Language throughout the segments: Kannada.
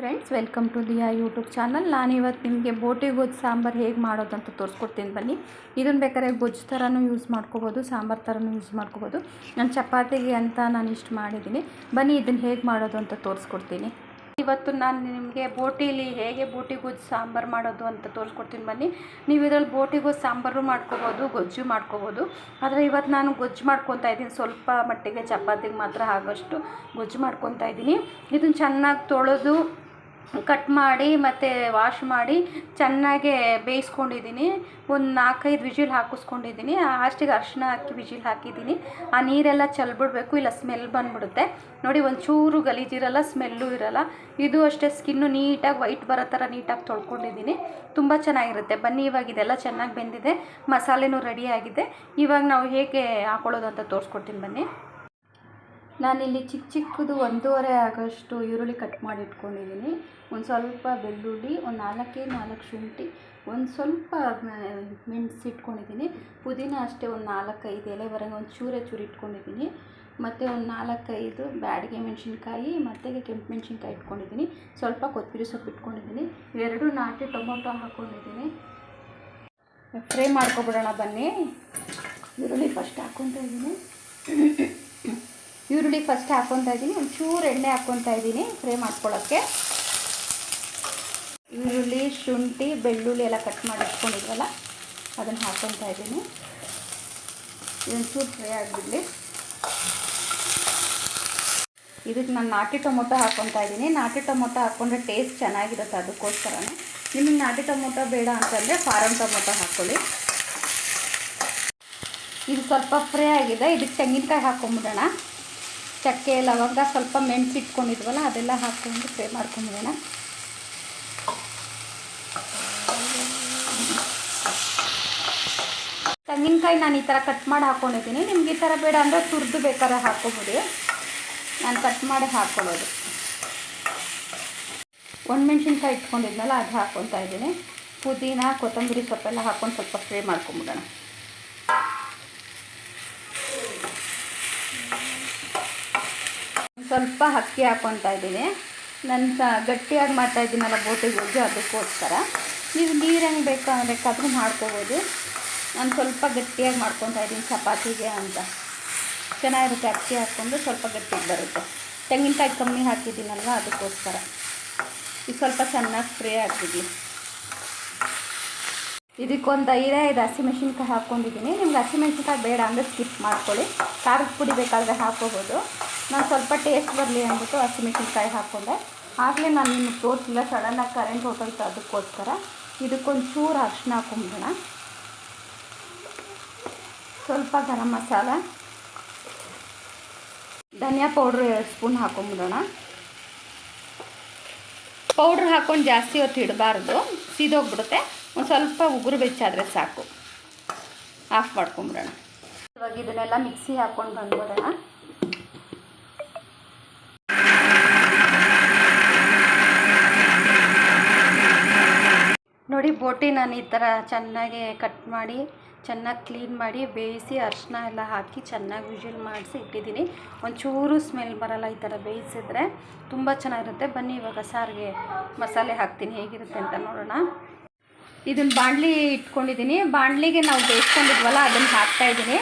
Friends, welcome to Diya YouTube channel. ನಾನಿವತ್ತು ನಿಮಗೆ ಬೋಟಿ ಗೊಜ್ಜು ಸಾಂಬಾರು ಹೇಗೆ ಮಾಡೋದು ಅಂತ ತೋರಿಸ್ಕೊಡ್ತೀನಿ. ಬನ್ನಿ, ಇದನ್ನು ಬೇಕಾದ್ರೆ ಗೊಜ್ಜು ಥರನೂ ಯೂಸ್ ಮಾಡ್ಕೋಬೋದು, ಸಾಂಬಾರು ಥರನೂ ಯೂಸ್ ಮಾಡ್ಕೋಬೋದು. ನಾನು ಚಪಾತಿಗೆ ಅಂತ ನಾನು ಇಷ್ಟು ಮಾಡಿದ್ದೀನಿ. ಬನ್ನಿ, ಇದನ್ನು ಹೇಗೆ ಮಾಡೋದು ಅಂತ ತೋರಿಸ್ಕೊಡ್ತೀನಿ. ಇವತ್ತು ನಾನು ನಿಮಗೆ ಬೋಟಿಲಿ ಹೇಗೆ ಬೋಟಿ ಗೊಜ್ಜು ಸಾಂಬಾರು ಮಾಡೋದು ಅಂತ ತೋರಿಸ್ಕೊಡ್ತೀನಿ. ಬನ್ನಿ, ನೀವು ಇದರಲ್ಲಿ ಬೋಟಿ ಗೊಜ್ಜು ಸಾಂಬಾರು ಮಾಡ್ಕೋಬೋದು, ಗೊಜ್ಜು ಮಾಡ್ಕೋಬೋದು. ಆದರೆ ಇವತ್ತು ನಾನು ಗೊಜ್ಜು ಮಾಡ್ಕೊತಾ ಇದ್ದೀನಿ. ಸ್ವಲ್ಪ ಮಟ್ಟಿಗೆ ಚಪಾತಿಗೆ ಮಾತ್ರ ಆಗೋಷ್ಟು ಗೊಜ್ಜು ಮಾಡ್ಕೊತಾ ಇದ್ದೀನಿ. ಇದನ್ನು ಚೆನ್ನಾಗಿ ತೊಳೆದು ಕಟ್ ಮಾಡಿ ಮತ್ತು ವಾಶ್ ಮಾಡಿ ಚೆನ್ನಾಗೆ ಬೇಯಿಸ್ಕೊಂಡಿದ್ದೀನಿ. ಒಂದು ನಾಲ್ಕೈದು ವಿಜಿಲ್ ಹಾಕಿಸ್ಕೊಂಡಿದ್ದೀನಿ. ಅಷ್ಟಿಗೆ ಅರಿಶಿನ ಹಾಕಿ ವಿಜಿಲ್ ಹಾಕಿದ್ದೀನಿ. ಆ ನೀರೆಲ್ಲ ಚೆಲ್ಬಿಡ್ಬೇಕು, ಇಲ್ಲ ಸ್ಮೆಲ್ ಬಂದ್ಬಿಡುತ್ತೆ. ನೋಡಿ, ಒಂಚೂರು ಗಲೀಜಿರಲ್ಲ, ಸ್ಮೆಲ್ಲು ಇರಲ್ಲ. ಇದು ಅಷ್ಟೇ ಸ್ಕಿನ್ನು ನೀಟಾಗಿ, ವೈಟ್ ಬರೋ ಥರ ನೀಟಾಗಿ ತೊಳ್ಕೊಂಡಿದ್ದೀನಿ. ತುಂಬ ಚೆನ್ನಾಗಿರುತ್ತೆ. ಬನ್ನಿ, ಇವಾಗ ಇದೆಲ್ಲ ಚೆನ್ನಾಗಿ ಬೆಂದಿದೆ. ಮಸಾಲೆನೂ ರೆಡಿಯಾಗಿದೆ ಇವಾಗ ನಾವು ಹೇಗೆ ಹಾಕೊಳ್ಳೋದು ಅಂತ ತೋರಿಸ್ಕೊಡ್ತೀನಿ ಬನ್ನಿ. ನಾನಿಲ್ಲಿ ಚಿಕ್ಕ ಚಿಕ್ಕದು ಒಂದೂವರೆ ಆಗೋಷ್ಟು ಈರುಳ್ಳಿ ಕಟ್ ಮಾಡಿ ಇಟ್ಕೊಂಡಿದ್ದೀನಿ. ಒಂದು ಸ್ವಲ್ಪ ಬೆಳ್ಳುಳ್ಳಿ, ಒಂದು ನಾಲ್ಕೇ ನಾಲ್ಕು ಶುಂಠಿ, ಒಂದು ಸ್ವಲ್ಪ ಮೆಣಸು ಇಟ್ಕೊಂಡಿದ್ದೀನಿ. ಪುದೀನ ಅಷ್ಟೇ ಒಂದು ನಾಲ್ಕೈದು, ಎಲೆವರೆಗೆ ಒಂದು ಚೂರೇ ಚೂರು ಇಟ್ಕೊಂಡಿದ್ದೀನಿ. ಮತ್ತು ಒಂದು ನಾಲ್ಕೈದು ಬ್ಯಾಡಿಗೆ ಮೆಣಸಿನ್ಕಾಯಿ, ಮತ್ತು ಕೆಂಪು ಮೆಣಸಿನ್ಕಾಯಿ ಇಟ್ಕೊಂಡಿದ್ದೀನಿ. ಸ್ವಲ್ಪ ಕೊತ್ತಂಬರಿ ಸೊಪ್ಪು ಇಟ್ಕೊಂಡಿದ್ದೀನಿ. ಎರಡು ನಾಟಿ ಟೊಮೊಟೊ ಹಾಕ್ಕೊಂಡಿದ್ದೀನಿ ಫ್ರೈ ಮಾಡ್ಕೊಬಿಡೋಣ ಬನ್ನಿ. ಈರುಳ್ಳಿ ಫಸ್ಟ್ ಹಾಕ್ಕೊತಾ ಇದ್ದೀನಿ. ಈರುಳ್ಳಿ ಫಸ್ಟ್ ಹಾಕ್ಕೊತಾ ಇದ್ದೀನಿ, ಒಂಚೂರು ಎಣ್ಣೆ ಹಾಕ್ಕೊತಾ ಇದ್ದೀನಿ ಫ್ರೈ ಮಾಡ್ಕೊಳ್ಳೋಕ್ಕೆ. ಈರುಳ್ಳಿ, ಶುಂಠಿ, ಬೆಳ್ಳುಳ್ಳಿ ಎಲ್ಲ ಕಟ್ ಮಾಡಿ ಇಟ್ಕೊಂಡಿದ್ವಲ್ಲ, ಅದನ್ನು ಹಾಕ್ಕೊತಾ ಇದ್ದೀನಿ. ಇದೊಂಚೂರು ಫ್ರೈ ಆಗಿಬಿಡಲಿ. ಇದಕ್ಕೆ ನಾನು ನಾಟಿ ಟೊಮೊಟೊ ಹಾಕ್ಕೊತಾ ಇದ್ದೀನಿ. ನಾಟಿ ಟೊಮೊಟೊ ಹಾಕ್ಕೊಂಡ್ರೆ ಟೇಸ್ಟ್ ಚೆನ್ನಾಗಿರುತ್ತೆ ಅದಕ್ಕೋಸ್ಕರನೇ. ನಿಮಗೆ ನಾಟಿ ಟೊಮೊಟೊ ಬೇಡ ಅಂತಂದರೆ ಫಾರಮ್ ಟೊಮೊಟೊ ಹಾಕ್ಕೊಳ್ಳಿ ಇದು ಸ್ವಲ್ಪ ಫ್ರೈ ಆಗಿದೆ. ಇದಕ್ಕೆ ತೆಂಗಿನಕಾಯಿ ಹಾಕ್ಕೊಂಬಿಡೋಣ ಚಕ್ಕೆ, ಲವಂಗ ಸ್ವಲ್ಪ ಮೆಣಸು ಇಟ್ಕೊಂಡಿದ್ವಲ್ಲ ಅದೆಲ್ಲ ಹಾಕ್ಕೊಂಡು ಫ್ರೈ ಮಾಡ್ಕೊಂಬಿಡೋಣ ತೆಂಗಿನಕಾಯಿ ನಾನು ಈ ಥರ ಕಟ್ ಮಾಡಿ ಹಾಕ್ಕೊಂಡಿದ್ದೀನಿ ನಿಮ್ಗೆ ಈ ಥರ ಬೇಡ ಅಂದರೆ ತುರಿದು ಬೇಕಾದ್ರೆ ಹಾಕ್ಕೊಬಿಡಿ ನಾನು ಕಟ್ ಮಾಡಿ ಹಾಕ್ಕೊಳ್ಳೋದು. ಒಣಮೆಣ್ಸಿನ್ಕಾಯಿ ಇಟ್ಕೊಂಡಿದ್ನಲ್ಲ, ಅದು ಹಾಕ್ಕೊತಾ ಇದ್ದೀನಿ. ಪುದೀನ, ಕೊತ್ತಂಬರಿ ಸೊಪ್ಪೆಲ್ಲ ಹಾಕ್ಕೊಂಡು ಸ್ವಲ್ಪ ಫ್ರೈ ಮಾಡ್ಕೊಂಬಿಡೋಣ ಸ್ವಲ್ಪ ಅಕ್ಕಿ ಹಾಕ್ಕೊತಾ ಇದ್ದೀನಿ. ನಾನು ಸ ಗಟ್ಟಿಯಾಗಿ ಮಾಡ್ತಾ ಇದ್ದೀನಲ್ಲ ಬೋಟಿಗೆ ಹೋಗಿ ಅದಕ್ಕೋಸ್ಕರ. ನೀವು ನೀರು ಹೆಂಗೆ ಬೇಕು ಕದ್ರು ಮಾಡ್ಕೋಬೋದು. ನಾನು ಸ್ವಲ್ಪ ಗಟ್ಟಿಯಾಗಿ ಮಾಡ್ಕೊತಾ ಇದ್ದೀನಿ ಚಪಾತಿಗೆ ಅಂತ. ಚೆನ್ನಾಗಿರುತ್ತೆ ಅಕ್ಕಿ ಹಾಕ್ಕೊಂಡು ಸ್ವಲ್ಪ ಗಟ್ಟಿಗೆ ಬರುತ್ತೆ. ತೆಂಗಿನಕಾಯಿ ಕಮ್ಮಿ ಹಾಕಿದ್ದೀನಲ್ವ ಅದಕ್ಕೋಸ್ಕರ. ಇದು ಸ್ವಲ್ಪ ಚೆನ್ನಾಗಿ ಫ್ರೈ ಹಾಕಿದ್ದೀನಿ ಇದಕ್ಕೊಂದು ಐದು ಹಸಿಮೆಣ್ಸಿನ್ಕಾಯಿ ಹಾಕ್ಕೊಂಡಿದ್ದೀನಿ. ನಿಮ್ಗೆ ಹಸಿಮೆಣ್ಸಿನ್ಕಾಯಿ ಬೇಡ ಅಂದರೆ ಸ್ಕಿಪ್ ಮಾಡ್ಕೊಳ್ಳಿ. ಖಾರದ ಪುಡಿ ಬೇಕಾದರೆ ಹಾಕ್ಕೋಬೋದು. ನಾನು ಸ್ವಲ್ಪ ಟೇಸ್ಟ್ ಬರಲಿ ಅಂದ್ಬಿಟ್ಟು ಹಸಿಮೆಣಸಿನ್ಕಾಯಿ ಹಾಕ್ಕೊಂಡೆ ಆಗಲೇ ನಾನು ನಿಮಗೆ ತೋರಿಸಿಲ್ಲ ಸಡನ್ನಾಗಿ ಕರೆಂಟ್ ಹೊಟ್ಟೋಯ್ತು ಅದಕ್ಕೋಸ್ಕರ ಇದಕ್ಕೊಂದು ಚೂರು ಅರಿಶಿನ ಹಾಕೊಂಬಿಡೋಣ. ಸ್ವಲ್ಪ ಗರಂ ಮಸಾಲ. ಧನಿಯಾ ಪೌಡ್ರ್ ಎರಡು ಸ್ಪೂನ್ ಹಾಕೊಂಬಿಡೋಣ. ಪೌಡ್ರ್ ಹಾಕ್ಕೊಂಡು ಜಾಸ್ತಿ ಹೊತ್ತು ಇಡಬಾರ್ದು, ಸೀದೋಗ್ಬಿಡುತ್ತೆ. ಒಂದು ಸ್ವಲ್ಪ ಉಗುರು ಬೆಚ್ಚಾದರೆ ಸಾಕು. ಆಫ್ ಮಾಡ್ಕೊಂಬಿಡೋಣ. ಇವಾಗ ಇದನ್ನೆಲ್ಲ ಮಿಕ್ಸಿ ಹಾಕ್ಕೊಂಡು ಬಂದ್ಬಿಡೋಣ. ನೋಡಿ, ಬೋಟಿ ನಾನು ಈ ಥರ ಚೆನ್ನಾಗಿ ಕಟ್ ಮಾಡಿ, ಚೆನ್ನಾಗಿ ಕ್ಲೀನ್ ಮಾಡಿ, ಬೇಯಿಸಿ ಅರಿಶಿನ ಎಲ್ಲ ಹಾಕಿ ಚೆನ್ನಾಗಿ ವಿಜಿಲ್ ಮಾಡಿಸಿ ಇಟ್ಟಿದ್ದೀನಿ. ಒಂಚೂರು ಸ್ಮೆಲ್ ಬರಲ್ಲ ಈ ಥರ ಬೇಯಿಸಿದ್ರೆ. ತುಂಬ ಚೆನ್ನಾಗಿರುತ್ತೆ. ಬನ್ನಿ, ಇವಾಗ ಸಾರಿಗೆ ಮಸಾಲೆ ಹಾಕ್ತೀನಿ. ಹೇಗಿರುತ್ತೆ ಅಂತ ನೋಡೋಣ. ಇದನ್ನು ಬಾಣಲಿ ಇಟ್ಕೊಂಡಿದ್ದೀನಿ. ಬಾಣಲಿಗೆ ನಾವು ಬೇಯಿಸ್ಕೊಂಡಿದ್ವಲ್ಲ, ಅದನ್ನು ಹಾಕ್ತಾಯಿದ್ದೀನಿ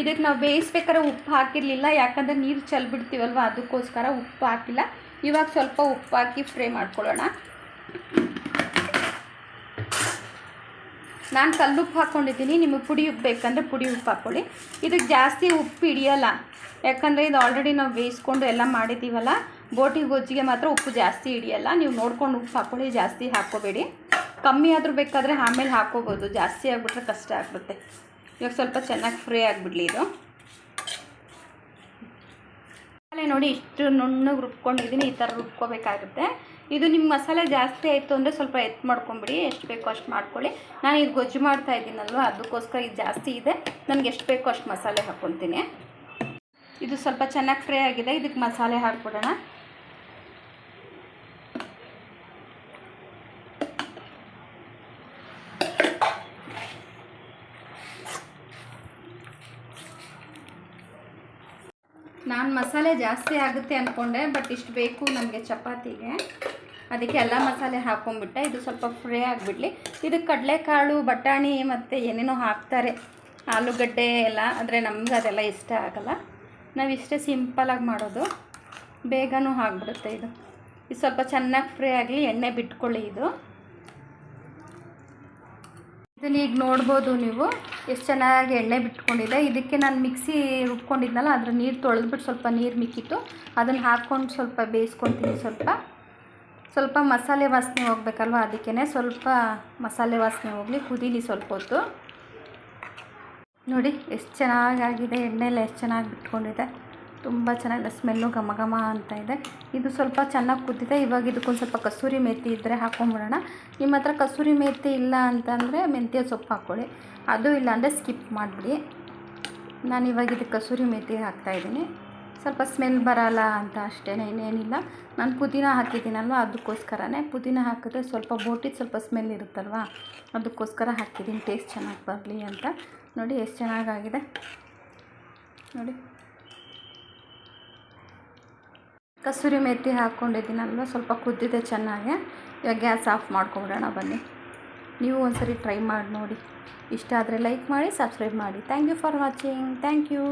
ಇದಕ್ಕೆ ನಾವು ಬೇಯಿಸ್ಬೇಕಾದ್ರೆ ಉಪ್ಪು ಹಾಕಿರಲಿಲ್ಲ, ಯಾಕಂದರೆ ನೀರು ಚೆಲ್ಬಿಡ್ತೀವಲ್ವ ಅದಕ್ಕೋಸ್ಕರ ಉಪ್ಪು ಹಾಕಿಲ್ಲ. ಇವಾಗ ಸ್ವಲ್ಪ ಉಪ್ಪು ಹಾಕಿ ಫ್ರೈ ಮಾಡ್ಕೊಳ್ಳೋಣ. ನಾನು ಕಲ್ಲುಪ್ಪು ಹಾಕ್ಕೊಂಡಿದ್ದೀನಿ ನಿಮಗೆ ಪುಡಿ ಉಪ್ಪು ಬೇಕಂದರೆ ಪುಡಿ ಉಪ್ಪು ಹಾಕ್ಕೊಳ್ಳಿ ಇದಕ್ಕೆ ಜಾಸ್ತಿ ಉಪ್ಪು ಹಿಡಿಯಲ್ಲ, ಯಾಕಂದರೆ ಇದು ಆಲ್ರೆಡಿ ನಾವು ಬೇಯಿಸ್ಕೊಂಡು ಎಲ್ಲ ಮಾಡಿದ್ದೀವಲ್ಲ ಬೋಟಿ ಗೊಜ್ಜಿಗೆ ಮಾತ್ರ ಉಪ್ಪು ಜಾಸ್ತಿ ಹಿಡಿಯಲ್ಲ, ನೀವು ನೋಡ್ಕೊಂಡು ಉಪ್ಪು ಹಾಕ್ಕೊಳ್ಳಿ ಜಾಸ್ತಿ ಹಾಕ್ಕೋಬೇಡಿ. ಕಮ್ಮಿ ಆದರೂ ಬೇಕಾದರೆ ಆಮೇಲೆ ಹಾಕ್ಕೋಬೋದು, ಜಾಸ್ತಿ ಆಗಿಬಿಟ್ರೆ ಕಷ್ಟ ಆಗ್ಬಿಡುತ್ತೆ. ಇವಾಗ ಸ್ವಲ್ಪ ಚೆನ್ನಾಗಿ ಫ್ರೈ ಆಗಿಬಿಡ್ಲಿ ಇದು. ಮಸಾಲೆ ನೋಡಿ ಇಷ್ಟು ನುಣ್ಣಗೆ ರುಬ್ಕೊಂಡಿದ್ದೀನಿ, ಈ ಥರ ರುಬ್ಕೋಬೇಕಾಗುತ್ತೆ. ಇದು ನಿಮ್ಮ ಮಸಾಲೆ ಜಾಸ್ತಿ ಆಯಿತು ಅಂದರೆ ಸ್ವಲ್ಪ ಎತ್ತು ಮಾಡ್ಕೊಂಬಿಡಿ, ಎಷ್ಟು ಬೇಕೋ ಅಷ್ಟು ಮಾಡ್ಕೊಳ್ಳಿ. ನಾನು ಇದು ಗೊಜ್ಜು ಮಾಡ್ತಾ ಇದ್ದೀನಲ್ವ, ಅದಕ್ಕೋಸ್ಕರ ಇದು ಜಾಸ್ತಿ ಇದೆ. ನನಗೆ ಎಷ್ಟು ಬೇಕೋ ಅಷ್ಟು ಮಸಾಲೆ ಹಾಕ್ಕೊತೀನಿ ಇದು ಸ್ವಲ್ಪ ಚೆನ್ನಾಗಿ ಫ್ರೈ ಆಗಿದೆ, ಇದಕ್ಕೆ ಮಸಾಲೆ ಹಾಕ್ಬಿಡೋಣ. ನಾನು ಮಸಾಲೆ ಜಾಸ್ತಿ ಆಗುತ್ತೆ ಅಂದ್ಕೊಂಡೆ ಬಟ್ ಇಷ್ಟು ಬೇಕು ನಮಗೆ ಚಪಾತಿಗೆ. ಅದಕ್ಕೆ ಎಲ್ಲ ಮಸಾಲೆ ಹಾಕೊಂಡ್ಬಿಟ್ಟೆ ಇದು ಸ್ವಲ್ಪ ಫ್ರೈ ಆಗಿಬಿಡ್ಲಿ. ಇದು ಕಡಲೆಕಾಳು, ಬಟಾಣಿ ಮತ್ತು ಏನೇನೋ ಹಾಕ್ತಾರೆ. ಆಲೂಗಡ್ಡೆ ಎಲ್ಲ ಅಂದರೆ ನಮ್ಗೆ ಅದೆಲ್ಲ ಇಷ್ಟ ಆಗಲ್ಲ. ನಾವು ಇಷ್ಟೇ ಸಿಂಪಲಾಗಿ ಮಾಡೋದು. ಬೇಗನೂ ಆಗಿಬಿಡುತ್ತೆ ಇದು. ಇದು ಸ್ವಲ್ಪ ಚೆನ್ನಾಗಿ ಫ್ರೈ ಆಗಲಿ, ಎಣ್ಣೆ ಬಿಟ್ಕೊಳ್ಳಿ ಇದು. ಇದನ್ನ ಈಗ ನೋಡ್ಬೋದು ನೀವು. ಎಷ್ಟು ಚೆನ್ನಾಗಿ ಎಣ್ಣೆ ಬಿಟ್ಕೊಂಡಿದೆ. ಇದಕ್ಕೆ ನಾನು ಮಿಕ್ಸಿ ರುಬ್ಕೊಂಡಿದ್ನಲ್ಲ, ಅದ್ರ ನೀರು ತೊಳೆದ್ಬಿಟ್ಟು ಸ್ವಲ್ಪ ನೀರು ಮಿಕ್ಕಿತ್ತು. ಅದನ್ನು ಹಾಕ್ಕೊಂಡು ಸ್ವಲ್ಪ ಬೇಯಿಸ್ಕೊತೀನಿ ಸ್ವಲ್ಪ. ಸ್ವಲ್ಪ ಮಸಾಲೆ ವಾಸನೆ ಹೋಗ್ಬೇಕಲ್ವ ಅದಕ್ಕೇ ಸ್ವಲ್ಪ ಮಸಾಲೆ ವಾಸನೆ ಹೋಗಲಿ ಕುದೀಲಿ ಸ್ವಲ್ಪ ಹೊತ್ತು. ನೋಡಿ, ಎಷ್ಟು ಚೆನ್ನಾಗಾಗಿದೆ. ಎಣ್ಣೆಲ್ಲ ಎಷ್ಟು ಚೆನ್ನಾಗಿ ಬಿಟ್ಕೊಂಡಿದೆ. ತುಂಬ ಚೆನ್ನಾಗಿದೆ ಸ್ಮೆಲ್ಲು ಘಮ ಘಮ ಅಂತ ಇದೆ. ಇದು ಸ್ವಲ್ಪ ಚೆನ್ನಾಗಿ ಕುದ್ದಿದೆ. ಇವಾಗ ಇದಕ್ಕೊಂದು ಸ್ವಲ್ಪ ಕಸೂರಿ ಮೇಥಿ ಇದ್ದರೆ ಹಾಕ್ಕೊಂಬಿಡೋಣ ನಿಮ್ಮ ಹತ್ರ ಕಸೂರಿ ಮೇಥಿ ಇಲ್ಲ ಅಂತಂದರೆ ಮೆಂತ್ಯ ಸೊಪ್ಪು ಹಾಕ್ಕೊಳ್ಳಿ ಅದು ಇಲ್ಲ ಅಂದರೆ ಸ್ಕಿಪ್ ಮಾಡಿಬಿಡಿ. ನಾನು ಇವಾಗ ಇದಕ್ಕೆ ಕಸೂರಿ ಮೇಥಿ ಹಾಕ್ತಾಯಿದ್ದೀನಿ ಸ್ವಲ್ಪ ಸ್ಮೆಲ್ ಬರಲ್ಲ ಅಂತ ಅಷ್ಟೇ ಇನ್ನೇನಿಲ್ಲ. ನಾನು ಪುದೀನ ಹಾಕಿದ್ದೀನಲ್ವ? ಅದಕ್ಕೋಸ್ಕರನೇ. ಪುದೀನ ಹಾಕಿದ್ರೆ ಸ್ವಲ್ಪ ಬೋಟಿ ಸ್ವಲ್ಪ ಸ್ಮೆಲ್ ಇರುತ್ತಲ್ವ? ಅದಕ್ಕೋಸ್ಕರ ಹಾಕಿದ್ದೀನಿ. ಟೇಸ್ಟ್ ಚೆನ್ನಾಗಿ ಬರಲಿ ಅಂತ. ನೋಡಿ, ಎಷ್ಟು ಚೆನ್ನಾಗಾಗಿದೆ. ನೋಡಿ. ಕಸೂರಿ ಮೆಥಿ ಹಾಕ್ಕೊಂಡಿದ್ದೀನಲ್ವ? ಸ್ವಲ್ಪ ಕುದ್ದಿದೆ ಚೆನ್ನಾಗೆ. ಇವಾಗ ಗ್ಯಾಸ್ ಆಫ್ ಮಾಡ್ಕೊಂಬಿಡೋಣ ಬನ್ನಿ. ನೀವು ಒಂದ್ಸರಿ ಟ್ರೈ ಮಾಡಿ ನೋಡಿ. ಇಷ್ಟ ಆದರೆ ಲೈಕ್ ಮಾಡಿ, ಸಬ್ಸ್ಕ್ರೈಬ್ ಮಾಡಿ. Thank you for watching. Thank you.